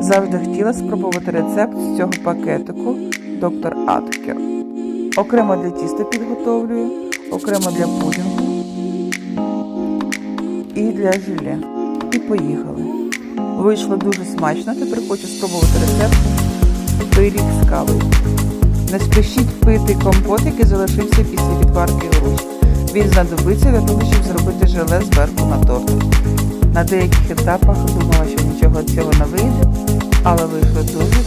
Завжди хотіла спробувати рецепт з цього пакетику доктор Аткер. Окремо для тіста підготовлюю, окремо для пудінгу і для желе. І поїхали. Вийшло дуже смачно, тепер хочу спробувати рецепт пиріг з кавою. Не спішіть пити компот, який залишився після відварки груш. Він знадобиться для того, щоб зробити желе зверху на торт. На деяких етапах думала, що нічого цього не вийде, але вийшло дуже